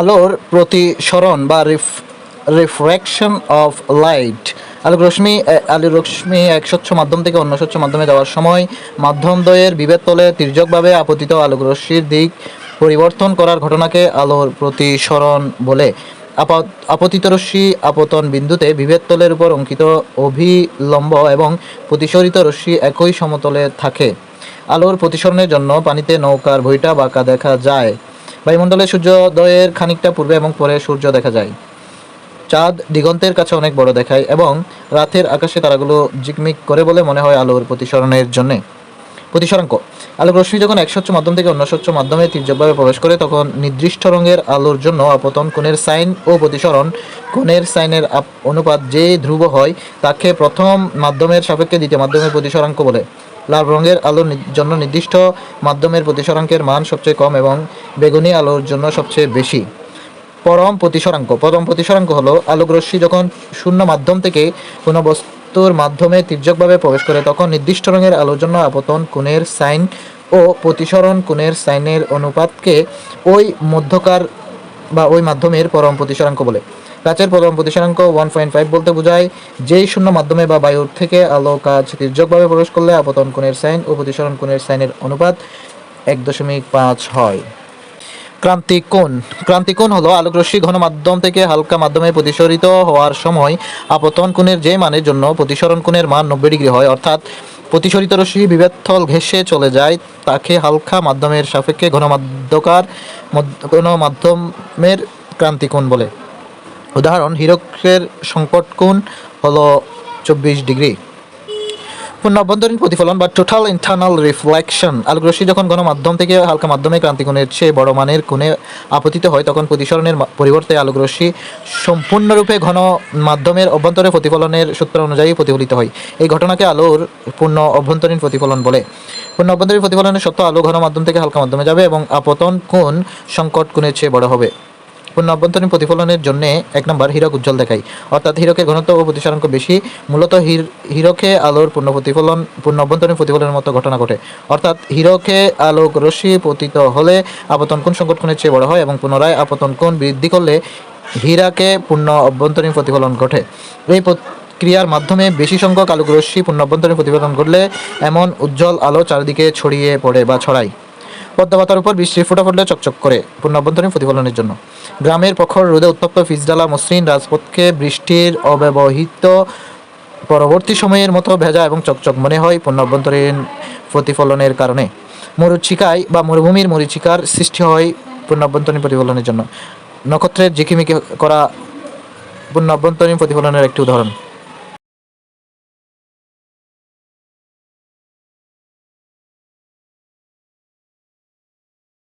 আলোর প্রতিসরণ বা রিফ্র্যাকশন অফ লাইট। আলোক রশ্মি আলোক রশ্মি এক স্বচ্ছ মাধ্যম থেকে অন্য স্বচ্ছ মাধ্যমে যাওয়ার সময় মাধ্যম দ্বয়ের বিভেদ তলে তির্যকভাবে আপতিত আলোক রশ্মির দিক পরিবর্তন করার ঘটনাকে আলোর প্রতিসরণ বলে। আপাত, আপতিত রশ্মি আপতন বিন্দুতে বিভেদ তলের উপর অঙ্কিত অভিলম্ব এবং প্রতিসরিত রশ্মি একই সমতলে থাকে। আলোর প্রতিসরণের জন্য পানিতে নৌকার ভইটা বাঁকা দেখা যায়। বায়ুমণ্ডলে সূর্যোদয়ের খানিকটা পূর্বে এবং পরে সূর্য দেখা যায়। চাঁদ দিগন্তের কাছে অনেক বড় দেখায় এবং রাতের আকাশে তারাগুলো ঝিকমিক করে বলে মনে হয় আলোর প্রতিসরণের জন্যে। প্রতিসরাঙ্ক। আলোক রশ্মি যখন এক স্বচ্ছ মাধ্যম থেকে অন্য স্বচ্ছ মাধ্যমে তির্যকভাবে প্রবেশ করে, তখন নির্দিষ্ট রঙের আলোর জন্য আপতন কোণের সাইন ও প্রতিসরণ কোণের সাইনের অনুপাত যে ধ্রুব হয়, তাকে প্রথম মাধ্যমের সাপেক্ষে দ্বিতীয় মাধ্যমের প্রতিসরাঙ্ক বলে। লাল রঙের আলোর জন্য নির্দিষ্ট মাধ্যমের প্রতিসরাঙ্কের মান সবচেয়ে কম এবং বেগুনি আলোর জন্য সবচেয়ে বেশি। পরম প্রতিসরাঙ্ক। পরম প্রতিসরাঙ্ক হলো আলোক রশ্মি যখন শূন্য মাধ্যম থেকে কোনো বস্তুর মাধ্যমে তির্যকভাবে প্রবেশ করে, তখন নির্দিষ্ট রঙের আলোর জন্য আপতন কোণের সাইন ও প্রতিসরণ কোণের সাইনের অনুপাতকে ওই মধ্যকার বা ওই মাধ্যমের পরম প্রতিসরাঙ্ক বলে। কাচের পরম প্রতিসরাঙ্ক ওয়ান পয়েন্ট ফাইভ বলতে বোঝায় যেই শূন্য মাধ্যমে বা বায়ুর থেকে আলো, কাজ তির্যকভাবে প্রবেশ করলে আপতন কোণের সাইন ও প্রতিসরণ কোণের সাইনের অনুপাত এক দশমিক পাঁচ হয়। ক্রান্তিকোণ ক্রান্তিকোণ হলো আলোকরশ্মি ঘন মাধ্যম থেকে হালকা মাধ্যমে প্রতিসরিত হওয়ার সময় আপতন কোণের যে মানের জন্য প্রতিসরণ কোণের মান নব্বই ডিগ্রি হয়, অর্থাৎ প্রতিসরিত রশ্মি বিভেদথল ঘেঁষে চলে যায়, তাকে হালকা মাধ্যমের সাপেক্ষে ঘনমাধ্যকার মধ্য- ঘন মাধ্যমের ক্রান্তিকোণ বলে। উদাহরণ, হীরকের সংকট কোণ হলো চব্বিশ ডিগ্রি। পূর্ণ অভ্যন্তরীণ প্রতিফলন বা টোটাল ইন্টারনাল রিফ্লেকশন আলোকরশ্মি যখন ঘন মাধ্যম থেকে হালকা মাধ্যমে ক্রান্তিকোণের চেয়ে বড় মানের কোণে আপতিত হয়, তখন প্রতিসরণের পরিবর্তে আলোকরশ্মি সম্পূর্ণরূপে ঘন মাধ্যমের অভ্যন্তরে প্রতিফলনের সূত্র অনুযায়ী প্রতিফলিত হয়। এই ঘটনাকে আলোর পূর্ণ অভ্যন্তরীণ প্রতিফলন বলে। পূর্ণ অভ্যন্তরীণ প্রতিফলনের সত্য আলো ঘন মাধ্যম থেকে হালকা মাধ্যমে যাবে এবং আপতন কোণ সংকট কোণের চেয়ে বড় হবে। পূর্ণ অভ্যন্তরীণ প্রতিফলনের জন্য এক নম্বর হীরক উজ্জ্বল দেখায়। অর্থাৎ হীরকের ঘনত্ব ও প্রতিসরাঙ্ক বেশি, মূলত হীর, হীরকে আলোর পূর্ণ প্রতিফলন, পূর্ণ অভ্যন্তরীণ প্রতিফলনের মতো ঘটনা ঘটে। অর্থাৎ হীরকে আলোক রশ্মি পতিত হলে আপতন কোণ সংকট চেয়ে বড় হয় এবং পুনরায় আপতন কোণ বৃদ্ধি করলে হীরাকে পূর্ণ অভ্যন্তরীণ প্রতিফলন ঘটে। এই ক্রিয়ার মাধ্যমে বেশি সংখ্যক আলোক রশ্মি পূর্ণ অভ্যন্তরীণ প্রতিফলন ঘটলে এমন উজ্জ্বল আলো চারিদিকে ছড়িয়ে পড়ে বা ছড়ায়। পদ্মা পাতার উপর বৃষ্টির ফোঁটা পড়লে চকচক করে পূর্ণ অভ্যন্তরীণ প্রতিফলনের জন্য। গ্রামের প্রখর রোদে উত্তপ্ত ফিজডালা মসৃণ রাজপথকে বৃষ্টির অব্যবহিত পরবর্তী সময়ের মতো ভেজা এবং চকচক মনে হয় পূর্ণ অভ্যন্তরীণ প্রতিফলনের কারণে। মরুচিকায় বা মরুভূমির মরিচিকার সৃষ্টি হয় পূর্ণ অভ্যন্তরীণ প্রতিফলনের জন্য। নক্ষত্রের ঝিকিমিকি করা পূর্ণ অভ্যন্তরীণ প্রতিফলনের একটি উদাহরণ।